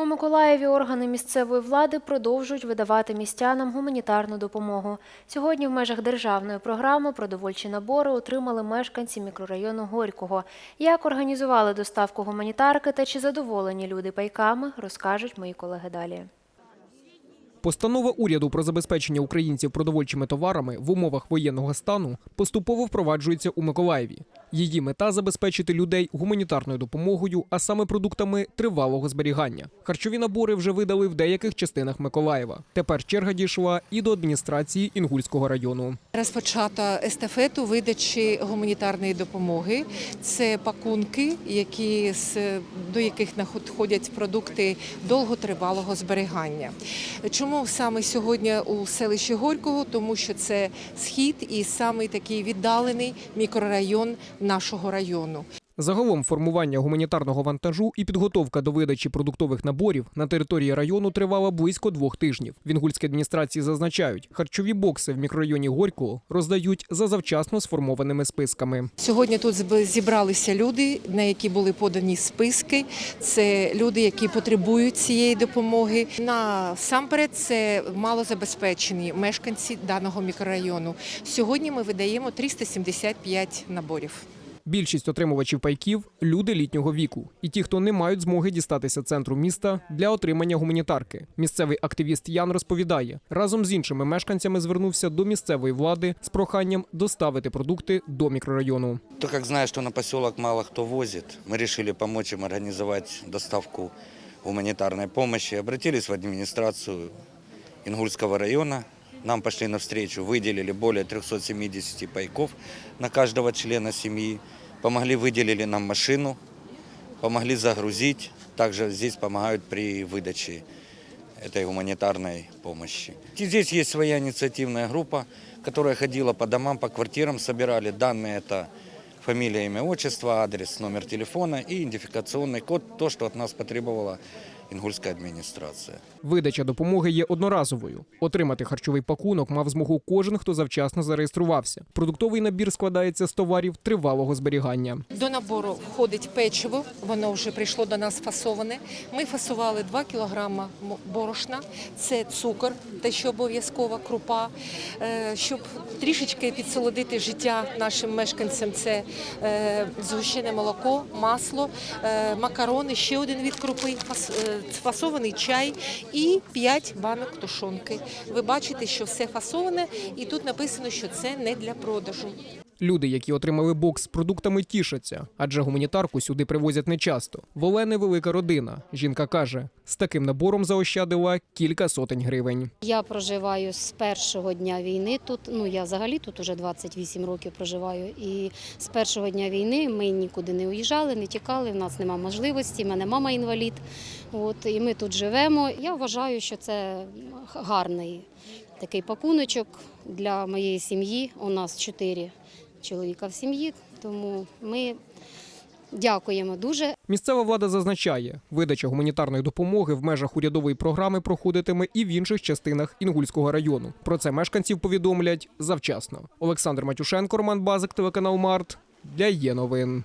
У Миколаєві органи місцевої влади продовжують видавати містянам гуманітарну допомогу. Сьогодні в межах державної програми продовольчі набори отримали мешканці мікрорайону Горького. Як організували доставку гуманітарки та чи задоволені люди пайками, розкажуть мої колеги далі. Постанова уряду про забезпечення українців продовольчими товарами в умовах воєнного стану поступово впроваджується у Миколаєві. Її мета забезпечити людей гуманітарною допомогою, а саме продуктами тривалого зберігання. Харчові набори вже видали в деяких частинах Миколаєва. Тепер черга дійшла і до адміністрації Інгульського району. Розпочато естафету видачі гуманітарної допомоги. Це пакунки, які до яких надходять продукти довготривалого зберігання. Чому саме сьогодні у селищі Горького? Тому що це схід і самий такий віддалений мікрорайон нашого району. Загалом формування гуманітарного вантажу і підготовка до видачі продуктових наборів на території району тривала близько двох тижнів. В інгульській адміністрації зазначають, харчові бокси в мікрорайоні Горького роздають за завчасно сформованими списками. Сьогодні тут зібралися люди, на які були подані списки. Це люди, які потребують цієї допомоги. Насамперед, це малозабезпечені мешканці даного мікрорайону. Сьогодні ми видаємо 375 наборів. Більшість отримувачів пайків люди літнього віку, і ті, хто не мають змоги дістатися центру міста для отримання гуманітарки. Місцевий активіст Ян розповідає, разом з іншими мешканцями звернувся до місцевої влади з проханням доставити продукти до мікрорайону. Так как зная, что на поселок мало кто возит, мы решили помочь им организовать доставку гуманитарной помощи. Обратились в администрацию Ингульского района. Нам пошли навстречу, выделили более 370 пайков на каждого члена семьи. Помогли, выделили нам машину, помогли загрузить. Также здесь помогают при выдаче этой гуманитарной помощи. И здесь есть своя инициативная группа, которая ходила по домам, по квартирам, собирали данные, это фамилия, имя, отчество, адрес, номер телефона и идентификационный код, то, что от нас потребовала Ингульская администрация. Видача допомоги є одноразовою. Отримати харчовий пакунок мав змогу кожен, хто завчасно зареєструвався. Продуктовий набір складається з товарів тривалого зберігання. До набору входить печиво, воно вже прийшло до нас фасоване. Ми фасували 2 кілограма м- борошна, це цукор, те, що обов'язкова крупа. Е, Щоб трішечки підсолодити життя нашим мешканцям, це е, згущене молоко, масло, е, макарони, ще один від крупи, фас- фасований чай і 5 банок тушонки. Ви бачите, що все фасоване, і тут написано, що це не для продажу. Люди, які отримали бокс з продуктами, тішаться, адже гуманітарку сюди привозять нечасто. В Олени велика родина. Жінка каже, з таким набором заощадила кілька сотень гривень. Я проживаю з першого дня війни тут. Ну я взагалі тут уже 28 років проживаю. І з першого дня війни ми нікуди не уїжджали, не тікали. В нас нема можливості. в мене мама інвалід. От і ми тут живемо. Я вважаю, що це гарний такий пакуночок для моєї сім'ї. У нас чотири чоловіка в сім'ї, тому ми дякуємо дуже. Місцева влада зазначає, видача гуманітарної допомоги в межах урядової програми проходитиме і в інших частинах Інгульського району. Про це мешканців повідомлять завчасно. Олександр Матюшенко, Роман Базик, телеканал Март для є новин.